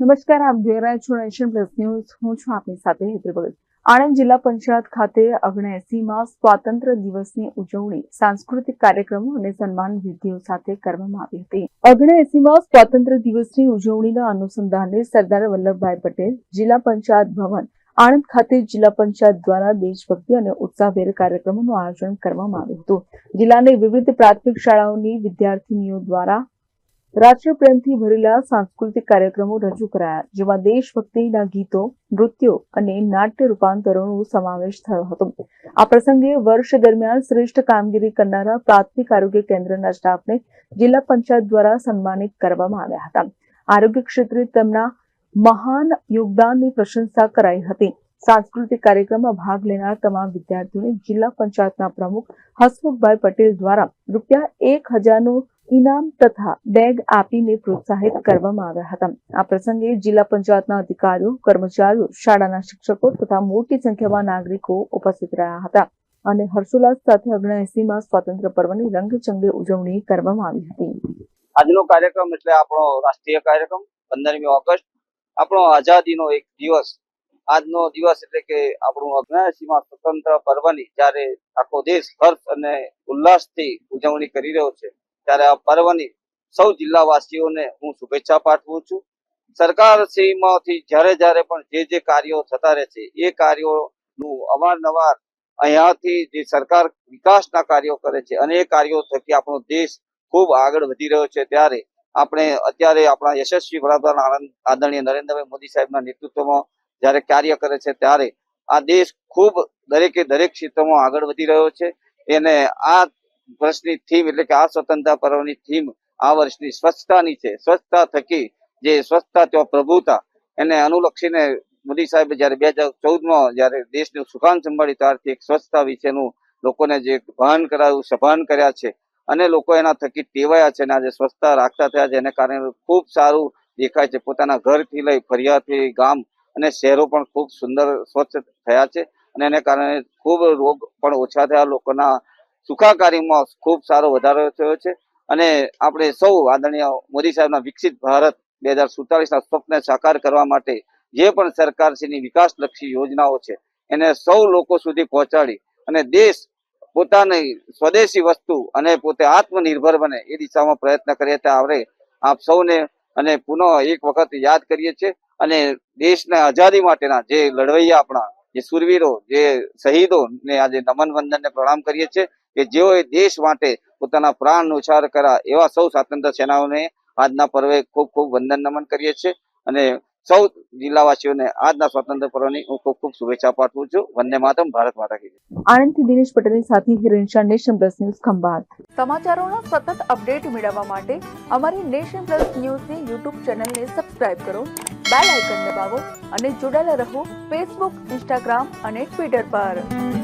નમસ્કાર, આપ જોઈ રહ્યા છો નેશન પ્લસ ન્યૂઝ હું છું આપની સાથે હેતલ ભગત. આણંદ જિલ્લા પંચાયત ખાતે અગણએસીમાં સ્વાતંત્ર્ય દિવસની ઉજવણી, સાંસ્કૃતિક કાર્યક્રમો અને સન્માન વિધિઓ સાથે કરવામાં આવી હતી. અગણએસીમાં સ્વાતંત્ર્ય દિવસની ઉજવણીના અનુસંધાને સરદાર વલ્લભભાઈ પટેલ, જિલ્લા પંચાયત ભવન, આણંદ ખાતે જિલ્લા પંચાયત દ્વારા દેશભક્તિ અને ઉત્સાહભેર કાર્યક્રમોનું આયોજન કરવામાં આવ્યું હતું. જિલ્લાની વિવિધ પ્રાથમિક શાળાઓની વિદ્યાર્થીનીઓ દ્વારા રાષ્ટ્રપ્રેમથી ભરેલા સાંસ્કૃતિક કાર્યક્રમો રજૂ કરાયા, જેમાં દેશભક્તિના ગીતો, નૃત્યો અને નાટ્ય રૂપાંતરોનો સમાવેશ થયો હતો. આ પ્રસંગે વર્ષ દરમિયાન શ્રેષ્ઠ કામગીરી કરનારા પ્રાથમિક આરોગ્ય કેન્દ્રના સ્ટાફને જિલ્લા પંચાયત દ્વારા સન્માનિત કરવામાં આવ્યા હતા. આરોગ્ય ક્ષેત્રે તેમના મહાન યોગદાનની પ્રશંસા કરાઈ હતી. સાંસ્કૃતિક કાર્યક્રમમાં ભાગ લેનાર તમામ વિદ્યાર્થીઓને જિલ્લા પંચાયતના પ્રમુખ હસમુખભાઈ પટેલ દ્વારા રૂપિયા એક હજારનું ઇનામ તથા બેગ આપીને પ્રોત્સાહિત કરવામાં આવ્યા હતા. આ પ્રસંગે જિલ્લા પંચાયતના અધિકારીઓ, કર્મચારીઓ, શાળાના શિક્ષકો તથા મોટી સંખ્યામાં નાગરિકો ઉપસ્થિત રહ્યા હતા અને હર્ષોલ્લાસ સાથે ઓગણએસીમાં સ્વાતંત્ર્ય પર્વની રંગચંગે ઉજવણી કરવામાં આવી હતી. આજનો કાર્યક્રમ એટલે આપણો રાષ્ટ્રીય કાર્યક્રમ, પંદરમી ઓગસ્ટ. આપણો આઝાદીનો એક દિવસ. આજનો દિવસ એટલે કે આપણું અગ્નાસીમાં સ્વતંત્ર પર્વની જ્યારે આખો દેશ હર્ષ અને ઉલ્લાસથી ઉજવણી કરી રહ્યો છે ત્યારે આ પર્વની સૌ જિલ્લાવાસીઓને હું શુભેચ્છા પાઠવું છું. સરકારશ્રીમાંથી જ્યારે જ્યારે પણ જે જે કાર્યો થતા રહે છે, એ કાર્યોનું અવારનવાર અહીંયાથી જે સરકાર વિકાસના કાર્યો કરે છે અને એ કાર્યો થકી આપણો દેશ ખૂબ આગળ વધી રહ્યો છે, ત્યારે આપણે અત્યારે આપણા યશસ્વી વડાપ્રધાન આદરણીય નરેન્દ્રભાઈ મોદી સાહેબના નેતૃત્વમાં જ્યારે કાર્ય કરે છે, ત્યારે આ દેશ ખૂબ દરેકે દરેક ક્ષેત્રમાં આગળ વધી રહ્યો છે. એને આ વર્ષની થીમ એટલે કે આ સ્વતંત્રતા પર્વની થીમ આ વર્ષની સ્વચ્છતાની છે. સ્વચ્છતા થકી જે સ્વચ્છતા ત્યાં પ્રભુતા એને અનુલક્ષીને મોદી સાહેબે જયારે બે હજાર ચૌદમાં જયારે દેશનું સુકાન સંભાળી ત્યારથી એક સ્વચ્છતા વિશેનું લોકોને જે ભાન કરાયું, સભાન કર્યા છે અને લોકો એના થકી ટેવાયા છે અને આજે સ્વચ્છતા રાખતા થયા છે. એને કારણે ખૂબ સારું દેખાય છે. પોતાના ઘરથી લઈ ફરિયાથી ગામ અને શહેરો પણ ખૂબ સુંદર સ્વચ્છ થયા છે અને એને કારણે ખૂબ રોગ પણ ઓછા થયા લોકોના સુખાકારીમાં ખૂબ સારો વધારો થયો છે. અને આપણે સૌ આદરણીય મોદી સાહેબના વિકસિત ભારત બે હજાર સુડતાલીસના સ્વપ્ન સાકાર કરવા માટે જે પણ સરકારશ્રીની વિકાસલક્ષી યોજનાઓ છે, એને સૌ લોકો સુધી પહોંચાડી અને દેશ પોતાની સ્વદેશી વસ્તુ અને પોતે આત્મનિર્ભર બને એ દિશામાં પ્રયત્ન કરીએ તો આપણે આપ સૌને અને પુનઃ એક વખત યાદ કરીએ છીએ. અને દેશના આઝાદી માટેના જે લડવૈયા આપણા, જે સુરવીરો, જે શહીદો ને આજે નમન વંદનને પ્રણામ કરીએ છીએ. કે જેઓએ દેશ માટે પોતાના પ્રાણ ઉછાર કર્યા એવા સૌ સ્વાતંત્ર્ય સેનાઓને આજના પર્વે ખૂબ ખૂબ વંદન નમન કરીએ છીએ અને સૌ જિલ્લાવાસીઓને આજના સ્વાતંત્ર્ય પર્વની હું ખૂબ ખૂબ શુભેચ્છા પાઠવું છું. વંદે માતમ ભારત માતા કી જય. આણંદથી દિનેશ પટેલની સાથે Hiren Shah nation plus news Khambhat. સમાચારોના સતત અપડેટ મેળવવા માટે અમારી નેશન પ્લસ ન્યૂઝની યુટ્યુબ ચેનલને સબસ્ક્રાઇબ કરો બેલ આઇકન દબાવો અને જોડાયેલા રહો ફેસબુક ઇન્સ્ટાગ્રામ અને ટ્વિટર પર.